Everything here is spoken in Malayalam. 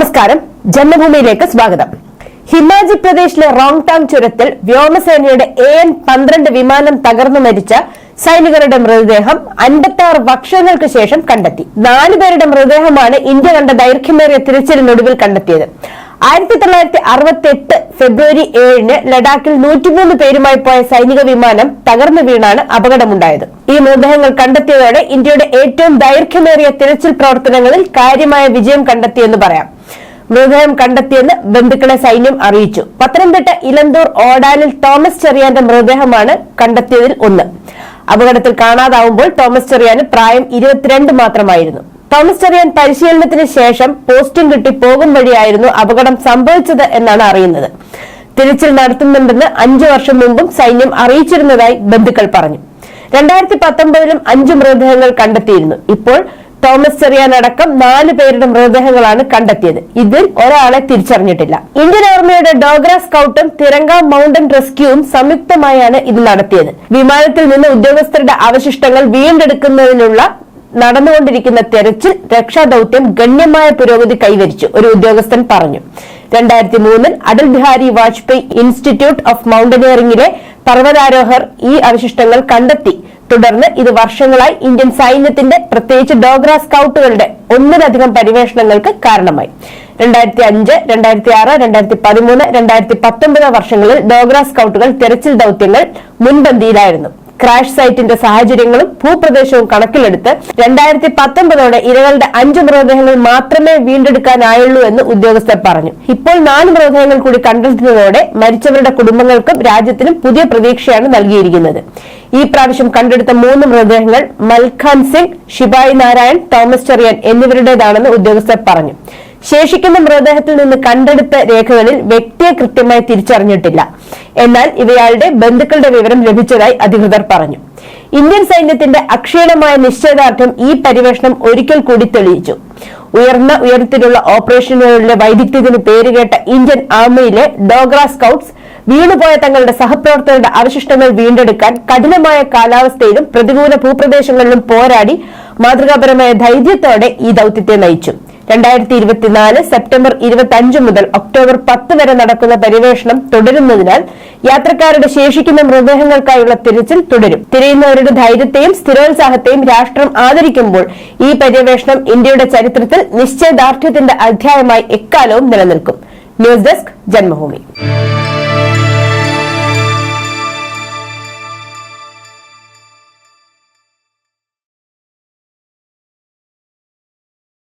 നമസ്കാരം. ജന്മഭൂമിയിലേക്ക് സ്വാഗതം. ഹിമാചൽ പ്രദേശിലെ റോങ്ടാങ് ചുരത്തിൽ വ്യോമസേനയുടെ എ എൻ പന്ത്രണ്ട് വിമാനം തകർന്നു മരിച്ച സൈനികരുടെ മൃതദേഹം അൻപത്തി ആറ് വർഷങ്ങൾക്ക് ശേഷം കണ്ടെത്തി. നാലുപേരുടെ മൃതദേഹമാണ് ഇന്ത്യ കണ്ട ദൈർഘ്യമേറിയ തിരച്ചിലിനൊടുവിൽ കണ്ടെത്തിയത്. ആയിരത്തി തൊള്ളായിരത്തി അറുപത്തി എട്ട് ഫെബ്രുവരി ഏഴിന് ലഡാക്കിൽ നൂറ്റിമൂന്ന് പേരുമായി പോയ സൈനിക വിമാനം തകർന്നു വീണാണ് അപകടമുണ്ടായത്. ഈ മൃതദേഹങ്ങൾ കണ്ടെത്തിയതോടെ ഇന്ത്യയുടെ ഏറ്റവും ദൈർഘ്യമേറിയ തിരച്ചിൽ പ്രവർത്തനങ്ങളിൽ കാര്യമായ വിജയം കണ്ടെത്തിയെന്ന് പറയാം. മൃതദേഹം കണ്ടെത്തിയെന്ന് ബന്ധുക്കളെ സൈന്യം അറിയിച്ചു. പത്തനംതിട്ട ഇലന്തൂർ ഓടാലിൽ തോമസ് ചെറിയാന്റെ മൃതദേഹമാണ് കണ്ടെത്തിയതിൽ ഒന്ന്. അപകടത്തിൽ കാണാതാവുമ്പോൾ തോമസ് ചെറിയാന് പ്രായം ഇരുപത്തിരണ്ട് മാത്രമായിരുന്നു. തോമസ് ചെറിയാൻ പരിശീലനത്തിന് ശേഷം പോസ്റ്റിംഗ് കിട്ടി പോകും വഴിയായിരുന്നു അപകടം സംഭവിച്ചത് എന്നാണ് അറിയുന്നത്. തിരച്ചിൽ നടത്തുന്നുണ്ടെന്ന് അഞ്ചു വർഷം മുമ്പും സൈന്യം അറിയിച്ചിരുന്നതായി ബന്ധുക്കൾ പറഞ്ഞു. രണ്ടായിരത്തി പത്തൊമ്പതിലും അഞ്ച് മൃതദേഹങ്ങൾ കണ്ടെത്തിയിരുന്നു. ഇപ്പോൾ തോമസ് ചെറിയാൻ അടക്കം നാല് പേരുടെ മൃതദേഹങ്ങളാണ് കണ്ടെത്തിയത്. ഇതിൽ ഒരാളെ തിരിച്ചറിഞ്ഞിട്ടില്ല. ഇന്ത്യൻ ആർമിയുടെ ഡോഗ്ര സ്കൌട്ടും തിരങ്ക മൗണ്ടൻ റെസ്ക്യൂവും സംയുക്തമായാണ് ഇത് നടത്തിയത്. വിമാനത്തിൽ നിന്ന് ഉദ്യോഗസ്ഥരുടെ അവശിഷ്ടങ്ങൾ വീണ്ടെടുക്കുന്നതിനുള്ള നടന്നുകൊണ്ടിരിക്കുന്ന തെരച്ചിൽ രക്ഷാദൌത്യം ഗണ്യമായ പുരോഗതി കൈവരിച്ചു ഒരു ഉദ്യോഗസ്ഥൻ പറഞ്ഞു. രണ്ടായിരത്തി മൂന്നിൽ അടൽ ബിഹാരി വാജ്പേയി ഇൻസ്റ്റിറ്റ്യൂട്ട് ഓഫ് മൗണ്ടനിയറിംഗിലെ പർവതാരോഹർ ഈ അവശിഷ്ടങ്ങൾ കണ്ടെത്തി. തുടർന്ന് ഇത് വർഷങ്ങളായി ഇന്ത്യൻ സൈന്യത്തിന്റെ പ്രത്യേകിച്ച് ഡോഗ്ര സ്കൌട്ടുകളുടെ ഒന്നിലധികം പരിവേഷണങ്ങൾക്ക് കാരണമായി. രണ്ടായിരത്തി അഞ്ച് രണ്ടായിരത്തി ആറ് രണ്ടായിരത്തി പതിമൂന്ന് രണ്ടായിരത്തി പത്തൊമ്പത് വർഷങ്ങളിൽ ഡോഗ്ര സ്കൌട്ടുകൾ തെരച്ചിൽ ദൌത്യങ്ങൾ മുൻപന്തിയിലായിരുന്നു. ക്രാഷ് സൈറ്റിന്റെ സാഹചര്യങ്ങളും ഭൂപ്രദേശവും കണക്കിലെടുത്ത് രണ്ടായിരത്തി പത്തൊമ്പതോടെ ഇരകളുടെ അഞ്ച് മൃതദേഹങ്ങൾ മാത്രമേ വീണ്ടെടുക്കാനായുള്ളൂ എന്ന് ഉദ്യോഗസ്ഥർ പറഞ്ഞു. ഇപ്പോൾ നാല് മൃതദേഹങ്ങൾ കൂടി കണ്ടെത്തുന്നതോടെ മരിച്ചവരുടെ കുടുംബങ്ങൾക്കും രാജ്യത്തിനും പുതിയ പ്രതീക്ഷയാണ് നൽകിയിരിക്കുന്നത്. ഈ പ്രാവശ്യം കണ്ടെടുത്ത മൂന്ന് മൃതദേഹങ്ങൾ മൽഖാൻ സിംഗ് ഷിബായി നാരായൺ തോമസ് ചെറിയാൻ എന്നിവരുടേതാണെന്ന് ഉദ്യോഗസ്ഥർ പറഞ്ഞു. ശേഷിക്കുന്ന മൃതദേഹത്തിൽ നിന്ന് കണ്ടെടുത്ത രേഖകളിൽ വ്യക്തിയെ കൃത്യമായി തിരിച്ചറിഞ്ഞിട്ടില്ല. എന്നാൽ ഇവയാളുടെ ബന്ധുക്കളുടെ വിവരം ലഭിച്ചതായി അധികൃതർ പറഞ്ഞു. ഇന്ത്യൻ സൈന്യത്തിന്റെ അക്ഷീണമായ നിശ്ചയദാർഢ്യം ഈ പരിവേഷണം ഒരിക്കൽ കൂടി തെളിയിച്ചു. ഉയർന്ന ഉയരത്തിലുള്ള ഓപ്പറേഷനുകളുടെ വൈദഗ്ധ്യത്തിന് പേരുകേട്ട ഇന്ത്യൻ ആർമിയിലെ ഡോഗ്ര സ്കൌട്ട്സ് വീണുപോയ തങ്ങളുടെ സഹപ്രവർത്തകരുടെ അവശിഷ്ടങ്ങൾ വീണ്ടെടുക്കാൻ കഠിനമായ കാലാവസ്ഥയിലും പ്രതികൂല ഭൂപ്രദേശങ്ങളിലും പോരാടി മാതൃകാപരമായ ധൈര്യത്തോടെ ഈ ദൌത്യത്തെ നയിച്ചു. രണ്ടായിരത്തി ഇരുപത്തിനാല് സെപ്റ്റംബർ ഇരുപത്തി അഞ്ച് മുതൽ ഒക്ടോബർ പത്ത് വരെ നടക്കുന്ന പരിവേഷണം തുടരുന്നതിനാൽ യാത്രക്കാരുടെ ശേഷിക്കുന്ന മൃതദേഹങ്ങൾക്കായുള്ള തിരച്ചിൽ തുടരും. തിരയുന്നവരുടെ ധൈര്യത്തെയും സ്ഥിരോത്സാഹത്തെയും രാഷ്ട്രം ആദരിക്കുമ്പോൾ ഈ പര്യവേഷണം ഇന്ത്യയുടെ ചരിത്രത്തിൽ നിശ്ചയദാർഢ്യത്തിന്റെ അധ്യായമായി എക്കാലവും നിലനിൽക്കും. News desk Janmabhumi.